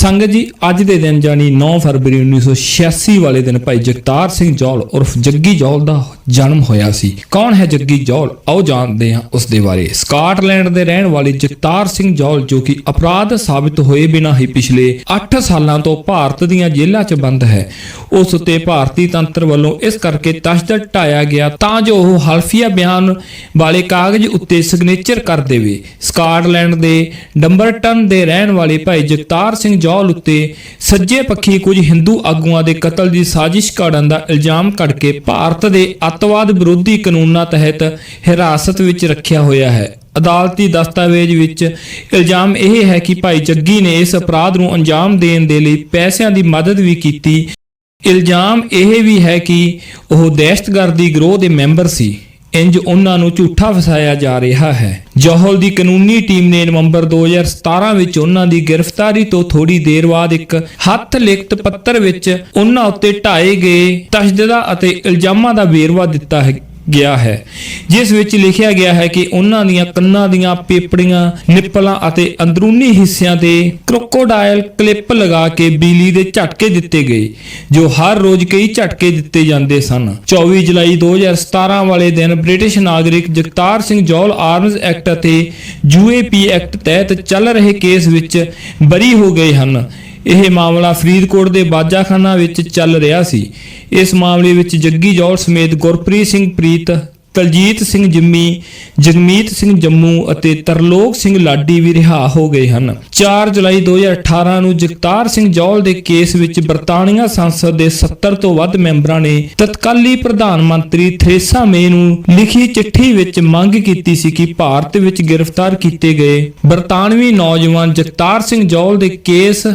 ਸੰਗਤ ਜੀ, ਅੱਜ ਦੇ ਦਿਨ ਜਾਨੀ 9 ਫਰਵਰੀ 1986 ਵਾਲੇ ਦਿਨ ਭਾਈ ਜਗਤਾਰ ਸਿੰਘ ਜੌਲ ਉਰਫ ਜੱਗੀ ਜੌਲ ਦਾ ਜਨਮ ਹੋਇਆ ਸੀ। ਕੌਣ ਹੈ ਜੱਗੀ ਜੌਲ? ਆਓ ਜਾਣਦੇ ਹਾਂ ਉਸ ਦੇ ਬਾਰੇ। ਸਕਾਟਲੈਂਡ ਦੇ ਰਹਿਣ ਵਾਲੇ ਜਗਤਾਰ ਸਿੰਘ ਜੌਲ ਜੋ ਕਿ ਅਪਰਾਧ ਸਾਬਿਤ ਹੋਏ ਬਿਨਾਂ ਹੀ ਪਿਛਲੇ 8 ਸਾਲਾਂ ਤੋਂ ਭਾਰਤ ਦੀਆਂ ਜੇਲ੍ਹਾਂ 'ਚ ਬੰਦ ਹੈ। ਉਸ ਉੱਤੇ ਭਾਰਤੀ ਤੰਤਰ ਵੱਲੋਂ ਇਸ ਕਰਕੇ ਤਸ਼ਦਦ ਢਾਇਆ ਗਿਆ ਤਾਂ ਜੋ ਉਹ ਹਲਫੀਆ ਬਿਆਨ ਵਾਲੇ ਕਾਗਜ਼ ਉੱਤੇ ਸਿਗਨੇਚਰ ਕਰ ਦੇਵੇ। ਸਕਾਟਲੈਂਡ ਦੇ ਡੰਬਰਟਨ ਦੇ ਰਹਿਣ ਵਾਲੇ ਭਾਈ ਜਗਤਾਰ ਸਿੰਘ ਜੌਲ ਉੱਤੇ ਸੱਜੇ ਪੱਖੀ ਕੁਝ ਹਿੰਦੂ ਆਗੂਆਂ ਦੇ ਕਤਲ ਦੀ ਸਾਜ਼ਿਸ਼ ਘੜਨ ਦਾ ਇਲਜ਼ਾਮ ਕੱਢ ਕੇ ਭਾਰਤ ਦੇ ਅੱਤਵਾਦ ਵਿਰੋਧੀ ਕਾਨੂੰਨਾਂ ਤਹਿਤ ਹਿਰਾਸਤ ਵਿੱਚ ਰੱਖਿਆ ਹੋਇਆ ਹੈ। ਅਦਾਲਤੀ ਦਸਤਾਵੇਜ਼ ਵਿੱਚ ਇਲਜ਼ਾਮ ਇਹ ਹੈ ਕਿ ਭਾਈ ਜੱਗੀ ਨੇ ਇਸ ਅਪਰਾਧ ਨੂੰ ਅੰਜਾਮ ਦੇਣ ਦੇ ਲਈ ਪੈਸਿਆਂ ਦੀ ਮਦਦ ਵੀ ਕੀਤੀ। ਇਲਜ਼ਾਮ ਇਹ ਵੀ ਹੈ ਕਿ ਉਹ ਦਹਿਸ਼ਤਗਰਦੀ ਗਰੋਹ ਦੇ ਮੈਂਬਰ ਸੀ। ਇੰਜ ਉਹਨਾਂ ਨੂੰ ਝੂਠਾ ਫਸਾਇਆ ਜਾ ਰਿਹਾ ਹੈ। ਜੋਹਲ ਦੀ ਕਾਨੂੰਨੀ ਟੀਮ ਨੇ ਨਵੰਬਰ 2017 ਵਿੱਚ ਉਹਨਾਂ ਦੀ ਗ੍ਰਿਫਤਾਰੀ ਤੋਂ ਥੋੜੀ ਦੇਰ ਬਾਅਦ ਇੱਕ ਹੱਥ ਲਿਖਤ ਪੱਤਰ ਵਿੱਚ ਉਹਨਾਂ ਉੱਤੇ ਢਾਏ ਗਏ ਤਸ਼ੱਦਦਾਂ ਅਤੇ ਇਲਜ਼ਾਮਾਂ ਦਾ ਵੇਰਵਾ ਦਿੱਤਾ ਹੈ। ਗਿਆ ਹੈ। ਜਿਸ ਵਿੱਚ ਲਿਖਿਆ ਗਿਆ ਹੈ ਕਿ ਉਹਨਾਂ ਦੀਆਂ ਕੰਨਾਂ ਦੀਆਂ ਪੇਪੜੀਆਂ, ਨਿੱਪਲਾਂ ਅਤੇ ਅੰਦਰੂਨੀ ਹਿੱਸਿਆਂ ਤੇ ਕ੍ਰੋਕੋਡਾਈਲ ਕਲਿੱਪ ਲਗਾ ਕੇ ਬਿਜਲੀ ਦੇ ਝਟਕੇ ਦਿੱਤੇ ਗਏ, ਜੋ ਹਰ ਰੋਜ਼ ਕਈ ਝਟਕੇ ਦਿੱਤੇ ਜਾਂਦੇ ਸਨ। 24 ਜੁਲਾਈ 2017 ਵਾਲੇ ਦਿਨ ਬ੍ਰਿਟਿਸ਼ ਨਾਗਰਿਕ ਜਗਤਾਰ ਸਿੰਘ ਜੌਲ ਆਰਮਜ਼ ਐਕਟ ਅਤੇ ਯੂਏਪੀ ਐਕਟ ਤਹਿਤ ਚੱਲ ਰਹੇ ਕੇਸ ਵਿੱਚ ਬਰੀ ਹੋ ਗਏ ਹਨ। ਇਹ ਮਾਮਲਾ ਫਰੀਦਕੋਟ ਦੇ ਬਾਜਾਖਾਨਾ ਵਿੱਚ ਚੱਲ ਰਿਹਾ ਸੀ। ਇਸ ਮਾਮਲੇ ਵਿੱਚ ਜੱਗੀ ਜੌਲ ਸਮੇਤ ਗੁਰਪ੍ਰੀਤ ਸਿੰਘ ਪ੍ਰੀਤ, ਤਲਜੀਤ ਸਿੰਘ ਜਿੰਮੀ, ਜਗਮੀਤ ਸਿੰਘ ਜੰਮੂ ਅਤੇ ਤਰਲੋਕ ਸਿੰਘ ਲਾਡੀ ਵੀ ਰਿਹਾ ਹੋ ਗਏ ਹਨ। 4 ਜੁਲਾਈ 2018 ਨੂੰ ਜਗਤਾਰ ਸਿੰਘ ਜੌਲ ਦੇ ਕੇਸ ਵਿੱਚ ਬਰਤਾਨੀਆ ਸੰਸਦ ਦੇ 70 ਤੋਂ ਵੱਧ ਮੈਂਬਰਾਂ ਨੇ ਤਤਕਾਲੀ ਪ੍ਰਧਾਨ ਮੰਤਰੀ ਥਰੇਸਾ ਮੇ ਨੂੰ ਲਿਖੀ ਚਿੱਠੀ ਵਿੱਚ ਮੰਗ ਕੀਤੀ ਸੀ ਕਿ ਭਾਰਤ ਵਿੱਚ ਗ੍ਰਿਫਤਾਰ ਕੀਤੇ ਗਏ ਬਰਤਾਨਵੀ ਨੌਜਵਾਨ ਜਗਤਾਰ ਸਿੰਘ ਜੌਲ ਦੇ ਕੇਸ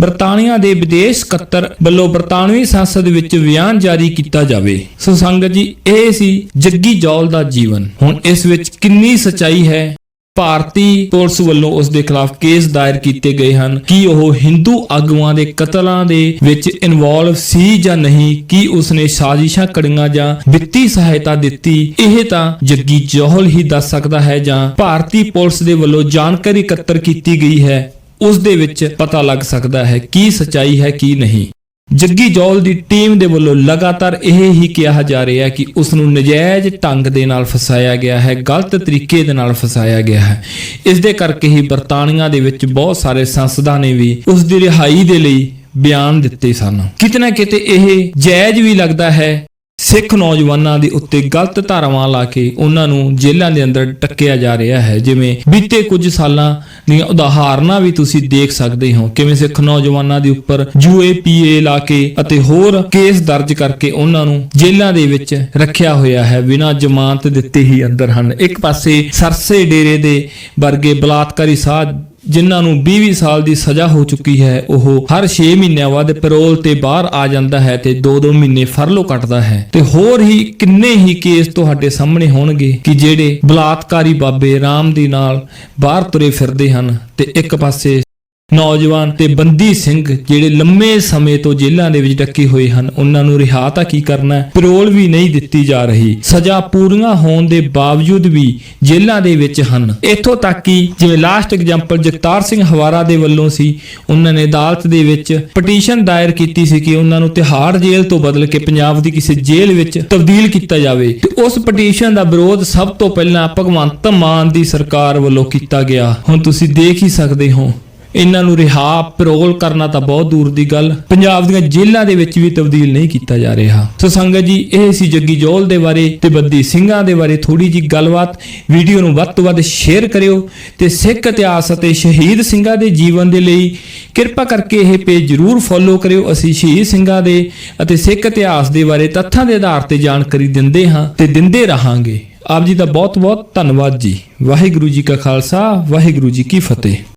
ਬਰਤਾਨੀਆ ਦੇ ਵਿਦੇਸ਼ ਸਕੱਤਰ ਵੱਲੋਂ ਬਰਤਾਨਵੀ ਸੰਸਦ ਵਿੱਚ ਬਿਆਨ ਜਾਰੀ ਕੀਤਾ ਜਾਵੇ। ਸੋ ਸੰਗਤ ਜੀ, ਇਹ ਸੀ ਜੱਗੀ ਜੌਲ ਦਾ ਜੀਵਨ। ਹੁਣ ਇਸ ਵਿੱਚ ਕਿੰਨੀ ਸਚਾਈ ਹੈ? ਭਾਰਤੀ ਪੁਲਿਸ ਵੱਲੋਂ ਉਸ ਦੇ ਖਿਲਾਫ ਕੇਸ ਦਾਇਰ ਕੀਤੇ ਗਏ ਹਨ। ਕਿ ਉਹ ਹਿੰਦੂ ਆਗੂਆਂ ਦੇ ਕਤਲਾਂ ਦੇ ਵਿੱਚ ਇਨਵੋਲਵ ਸੀ ਜਾਂ ਨਹੀਂ? ਕਿ ਉਸਨੇ ਸਾਜ਼ਿਸ਼ਾਂ ਕੜੀਆਂ ਜਾਂ ਵਿੱਤੀ ਸਹਾਇਤਾ ਦਿੱਤੀ? ਇਹ ਤਾਂ ਜੱਗੀ ਜੌਹਲ ਹੀ ਦੱਸ ਸਕਦਾ ਹੈ ਜਾਂ ਭਾਰਤੀ ਪੁਲਿਸ ਦੇ ਵੱਲੋਂ ਜਾਣਕਾਰੀ ਇਕੱਤਰ ਕੀਤੀ ਗਈ ਹੈ। ਉਸ ਦੇ ਵਿੱਚ ਪਤਾ ਲੱਗ ਸਕਦਾ ਹੈ ਕੀ ਸਚਾਈ ਹੈ ਕੀ ਨਹੀਂ। ਜੱਗੀ ਜੌਲ ਦੀ ਟੀਮ ਦੇ ਵੱਲੋਂ ਲਗਾਤਾਰ ਇਹ ਹੀ ਕਿਹਾ ਜਾ ਰਿਹਾ ਹੈ ਕਿ ਉਸ ਨੂੰ ਨਜਾਇਜ਼ ਢੰਗ ਦੇ ਨਾਲ ਫਸਾਇਆ ਗਿਆ ਹੈ, ਗਲਤ ਤਰੀਕੇ ਦੇ ਨਾਲ ਫਸਾਇਆ ਗਿਆ ਹੈ। ਇਸ ਦੇ ਕਰਕੇ ਹੀ ਬਰਤਾਨੀਆ ਦੇ ਵਿੱਚ ਬਹੁਤ ਸਾਰੇ ਸੰਸਦਾਂ ਨੇ ਵੀ ਉਸ ਦੀ ਰਿਹਾਈ ਦੇ ਲਈ ਬਿਆਨ ਦਿੱਤੇ ਸਨ। ਕਿਤੇ ਨਾ ਕਿਤੇ ਇਹ ਜਾਇਜ਼ ਵੀ ਲੱਗਦਾ ਹੈ, ਸਿੱਖ ਨੌਜਵਾਨਾਂ ਦੇ ਉੱਤੇ ਗਲਤ ਧਾਰਾਵਾਂ ਲਾ ਕੇ ਉਹਨਾਂ ਨੂੰ ਜੇਲ੍ਹਾਂ ਦੇ ਅੰਦਰ ਟੱਕਿਆ ਜਾ ਰਿਹਾ ਹੈ, ਜਿਵੇਂ ਬੀਤੇ ਕੁਝ ਸਾਲਾਂ ਦੀਆਂ ਉਦਾਹਰਨਾਂ ਵੀ ਤੁਸੀਂ ਦੇਖ ਸਕਦੇ ਹੋ। ਕਿਵੇਂ ਸਿੱਖ ਨੌਜਵਾਨਾਂ ਦੇ ਉੱਪਰ ਯੂਏਪੀਏ ਲਾ ਕੇ ਅਤੇ ਹੋਰ ਕੇਸ ਦਰਜ ਕਰਕੇ ਉਹਨਾਂ ਨੂੰ ਜੇਲ੍ਹਾਂ ਦੇ ਵਿੱਚ ਰੱਖਿਆ ਹੋਇਆ ਹੈ, ਬਿਨਾਂ ਜ਼ਮਾਨਤ ਦਿੱਤੇ ਹੀ ਅੰਦਰ ਹਨ। ਇੱਕ ਪਾਸੇ ਸਰਸੇ ਡੇਰੇ ਦੇ ਵਰਗੇ ਬਲਾਤਕਾਰੀ ਸਾਧ ਜਿਨ੍ਹਾਂ ਨੂੰ 20 ਸਾਲ ਦੀ ਸਜ਼ਾ ਹੋ ਚੁੱਕੀ ਹੈ, ਉਹ ਹਰ 6 ਮਹੀਨਿਆਂ ਬਾਅਦ ਪੈਰੋਲ ਤੇ ਬਾਹਰ ਆ ਜਾਂਦਾ ਹੈ ਤੇ 2-2 ਮਹੀਨੇ ਫਰਲੋ ਕੱਟਦਾ ਹੈ। ਤੇ ਹੋਰ ਹੀ ਕਿੰਨੇ ਹੀ ਕੇਸ ਤੁਹਾਡੇ ਸਾਹਮਣੇ ਹੋਣਗੇ ਕਿ ਜਿਹੜੇ ਬਲਾਤਕਾਰੀ ਬਾਬੇ ਰਾਮ ਦੀ ਨਾਲ ਬਾਹਰ ਤੁਰੇ ਫਿਰਦੇ ਹਨ ਤੇ ਇੱਕ ਪਾਸੇ ਨੌਜਵਾਨ ਤੇ ਬੰਦੀ ਸਿੰਘ ਜਿਹੜੇ ਲੰਮੇ ਸਮੇਂ ਤੋਂ ਜੇਲ੍ਹਾਂ ਦੇ ਵਿੱਚ ਡੱਕੇ ਹੋਏ ਹਨ, ਉਹਨਾਂ ਨੂੰ ਰਿਹਾ ਤਾਂ ਕੀ ਕਰਨਾ ਪੈਰੋਲ ਵੀ ਨਹੀਂ ਦਿੱਤੀ ਜਾ ਰਹੀ। ਸਜ਼ਾ ਪੂਰੀਆਂ ਹੋਣ ਦੇ ਬਾਵਜੂਦ ਵੀ ਜੇਲ੍ਹਾਂ ਦੇ ਵਿੱਚ ਹਨ। ਇੱਥੋਂ ਤੱਕ ਕਿ ਜਿਵੇਂ ਲਾਸਟ ਐਗਜ਼ਾਮਪਲ ਜਗਤਾਰ ਸਿੰਘ ਹਵਾਰਾ ਦੇ ਵੱਲੋਂ ਸੀ, ਉਹਨਾਂ ਨੇ ਅਦਾਲਤ ਦੇ ਵਿੱਚ ਪਟੀਸ਼ਨ ਦਾਇਰ ਕੀਤੀ ਸੀ ਕਿ ਉਹਨਾਂ ਨੂੰ ਤਿਹਾੜ ਜੇਲ੍ਹ ਤੋਂ ਬਦਲ ਕੇ ਪੰਜਾਬ ਦੀ ਕਿਸੇ ਜੇਲ੍ਹ ਵਿੱਚ ਤਬਦੀਲ ਕੀਤਾ ਜਾਵੇ। ਤੇ ਉਸ ਪਟੀਸ਼ਨ ਦਾ ਵਿਰੋਧ ਸਭ ਤੋਂ ਪਹਿਲਾਂ ਭਗਵੰਤ ਮਾਨ ਦੀ ਸਰਕਾਰ ਵੱਲੋਂ ਕੀਤਾ ਗਿਆ। ਹੁਣ ਤੁਸੀਂ ਦੇਖ ਹੀ ਸਕਦੇ ਹੋ। ਇਹਨਾਂ ਨੂੰ ਰਿਹਾ ਪੈਰੋਲ ਕਰਨਾ ਤਾਂ ਬਹੁਤ ਦੂਰ ਦੀ ਗੱਲ। ਪੰਜਾਬ ਦੀਆਂ ਜੇਲ੍ਹਾਂ ਦੇ ਵਿੱਚ ਵੀ ਤਬਦੀਲ ਨਹੀਂ ਕੀਤਾ ਜਾ ਰਿਹਾ। ਸੋ ਸੰਗਤ ਜੀ, ਇਹ ਸੀ ਜੱਗੀ ਜੋਲ ਦੇ ਬਾਰੇ ਤੇ ਬੰਦੀ ਸਿੰਘਾਂ ਦੇ ਬਾਰੇ ਥੋੜੀ ਜੀ ਗੱਲਬਾਤ। ਵੀਡੀਓ ਨੂੰ ਵੱਧ ਤੋਂ ਵੱਧ ਸ਼ੇਅਰ ਕਰਿਓ ਤੇ ਸਿੱਖ ਇਤਿਹਾਸ ਅਤੇ ਸ਼ਹੀਦ ਸਿੰਘਾਂ ਦੇ ਜੀਵਨ ਦੇ ਲਈ ਕਿਰਪਾ ਕਰਕੇ ਇਹ ਪੇਜ ਜਰੂਰ ਫੋਲੋ ਕਰਿਓ। ਅਸੀਂ ਸ਼ਹੀਦ ਸਿੰਘਾਂ ਦੇ ਅਤੇ ਸਿੱਖ ਇਤਿਹਾਸ ਦੇ ਬਾਰੇ ਤੱਥਾਂ ਦੇ ਆਧਾਰ ਤੇ ਜਾਣਕਾਰੀ ਦਿੰਦੇ ਹਾਂ ਤੇ ਦਿੰਦੇ ਰਹਾਂਗੇ। ਆਪ ਜੀ ਦਾ ਬਹੁਤ ਬਹੁਤ ਧੰਨਵਾਦ ਜੀ। ਵਾਹਿਗੁਰੂ ਜੀ ਕਾ ਖਾਲਸਾ, ਵਾਹਿਗੁਰੂ ਜੀ ਕੀ ਫਤਿਹ।